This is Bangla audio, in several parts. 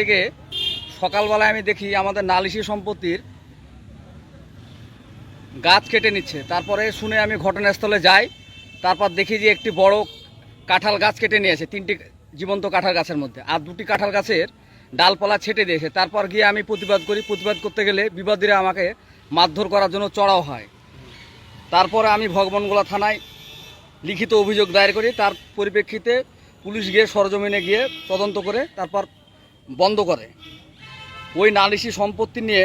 থেকে সকালবেলায় আমি দেখি আমাদের নালিশি সম্পত্তির গাছ কেটে নিচ্ছে। তারপরে শুনে আমি ঘটনাস্থলে যাই, তারপর দেখি যে একটি বড় কাঁঠাল গাছ কেটে নিয়েছে তিনটি জীবন্ত কাঁঠাল গাছের মধ্যে। আর দুটি কাঁঠাল গাছের ডালপালা ছেটে দিয়েছে। তারপর গিয়ে আমি প্রতিবাদ করি। প্রতিবাদ করতে গেলে বিবাদীরা আমাকে মারধর করার জন্য চড়াও হয়। তারপরে আমি ভগবানগোলা থানায় লিখিত অভিযোগ দায়ের করি। তার পরিপ্রেক্ষিতে পুলিশ গিয়ে সরজমিনে গিয়ে তদন্ত করে তারপর বন্ধ করে। ওই নালিশি সম্পত্তি নিয়ে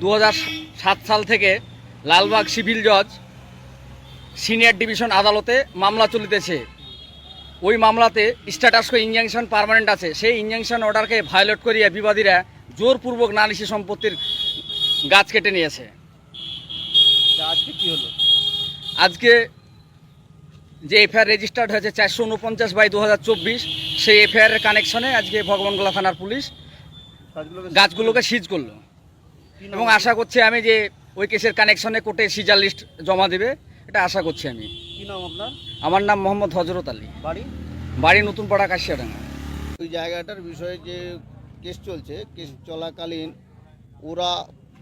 দু সাত সাল থেকে লালবাগ সিভিল জজ সিনিয়র ডিভিশন আদালতে মামলা চলিতেছে। ওই মামলাতে স্ট্যাটাস কো ইঞ্জাংশন পার্মানেন্ট আছে। সেই ইঞ্জাংশন অর্ডারকে ভায়োলেট করিয়ে বিবাদীরা জোরপূর্বক নালিশি সম্পত্তির গাছ কেটে নিয়েছে। আজকে কি হলো? আজকে যে এফআইআর রেজিস্টার্ড হয়েছে চারশো উনপঞ্চাশ বাই দু হাজার চব্বিশ সেই এফআইআরের কানেকশনে আজকে ভগবানগোলা থানার পুলিশ গাছগুলোকে সিজ করল। এবং আশা করছি আমি যে ওই কেসের কানেকশনে কোর্টে সিজার লিস্ট জমা দেবে এটা আশা করছি আমি। কি নাম আপনার? আমার নাম মোহাম্মদ হজরত আলী। বাড়ি? বাড়ি নতুন পাড়া কাশিয়াডাঙ্গা। ওই জায়গাটার বিষয়ে যে কেস চলছে কেস চলাকালীন ওরা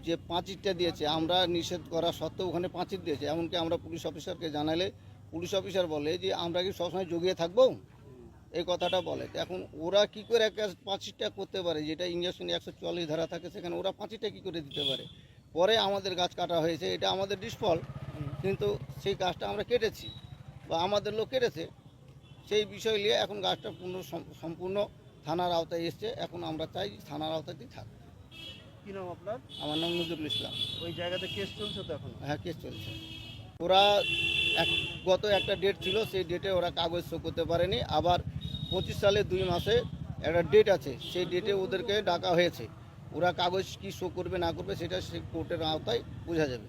যে পাঁচিরটা দিয়েছে আমরা নিষেধ করা সত্ত্বেও ওখানে পাঁচির দিয়েছে। এমনকি আমরা পুলিশ অফিসারকে জানালে পুলিশ অফিসার বলে যে আমরা কি সবসময় জগিয়ে থাকব? এই কথাটা বলে। তো এখন ওরা কি করে একটা পাঁচিরটা করতে পারে? যেটা ইঞ্জেকশন একশো চুয়াল্লিশ ধারা থাকে সেখানে ওরা পাঁচিরটা কি করে দিতে পারে? পরে আমাদের গাছ কাটা হয়েছে এটা আমাদের ডিসফল কিন্তু সেই গাছটা আমরা কেটেছি বা আমাদের লোক কেটেছে। সেই বিষয় নিয়ে এখন গাছটা পূর্ণ সম্পূর্ণ থানার আওতায় এসছে। এখন আমরা চাই থানার আওতাতেই থাক। কি নাম আপনার? আমার নাম নজরুল ইসলাম। ওই জায়গাতে কেস চলছে তো এখন? হ্যাঁ কেস চলছে। ওরা এক গত একটা ডেট ছিল, সেই ডেটে ওরা কাগজ শো করতে পারেনি। আবার পঁচিশ সালে দুই মাসে একটা ডেট আছে, সেই ডেটে ওদেরকে ডাকা হয়েছে। ওরা কাগজ কি শো করবে, না করবে, সেটা সে কোর্টের আওতায় বোঝা যাবে।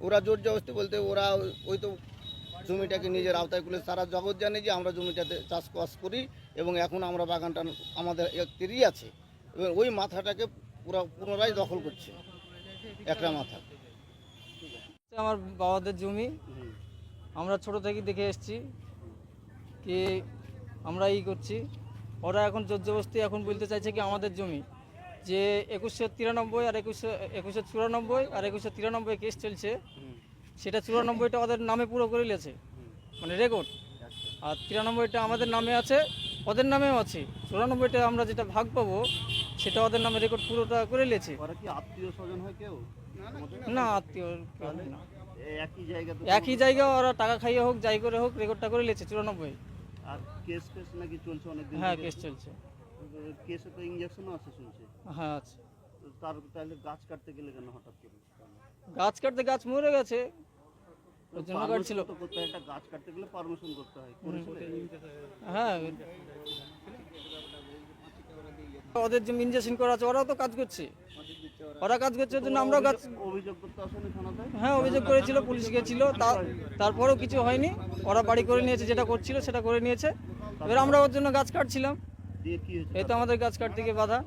ওরা জোর জবস্তি বলতে ওরা ওই- তো জমিটাকে নিজের আওতায় খুলে সারা জগৎ জানে যে আমরা জমিটাতে চাষবাস করি এবং এখন আমরা বাগানটা আমাদের একটিরই আছে। এবং ওই মাথাটাকে পুরো পুনরায় দখল করছে। একটা মাথা। আমার বাবাদের জমি। আমরা ছোট থেকে দেখে এসেছি কি আমরা ই করছি। ওরা এখন জোরজবস্তি এখন বলতে চাইছে কি আমাদের জমি। যে একুশশো তিরানব্বই আর একুশশো একুশশো চুরানব্বই আর একুশশো তিরানব্বই কেস চলছে। সেটা চুরানব্বইটা ওদের নামে পুরো করে নিয়েছে। মানে রেকর্ড আর তিরানব্বইটা আমাদের নামে আছে, ওদের নামেও আছে। চুরানব্বইটা আমরা যেটা ভাগ পাবো সেটা ওদের নামে রেকর্ড পুরোটা করে নিয়েছে। ওরা কি আত্মীয় স্বজন হয় কেউ? না আত্মীয় না। একই জায়গা একই জায়গায় ওরা টাকা খাইয়ে হোক যাই করে হোক রেকর্ডটা করে নিয়েছে চুরানব্বই। আর কেস নাকি চলছে অনেকদিন হ্যাঁ কেস চলছে। কেসে তো ইঞ্জেকশনও আছে শুনছি। হ্যাঁ আছে। তার তাহলে গাছ কাটতে গেলে কেন হঠাৎ করে? গাছ কাটতে গাছ মরে গেছে। ওর জন্য কাটছিল। Permission তো করতে একটা গাছ কাটতে গেলে পারমিশন করতে হয়। হ্যাঁ ওদের যে ইঞ্জেকশন করা আছে ওরাও তো কাজ করছে। ওরা কাজ করছে ওর জন্য আমরাও গাছ অভিযোগ করতে আসেনি হ্যাঁ অভিযোগ করেছিল পুলিশ গেছিল তারপরেও কিছু হয়নি। ওরা বাড়ি করে নিয়েছে যেটা করছিল সেটা করে নিয়েছে। এবার আমরা ওর জন্য গাছ কাটছিলাম। এই তো আমাদের গাছ কাটতে গিয়ে বাধা।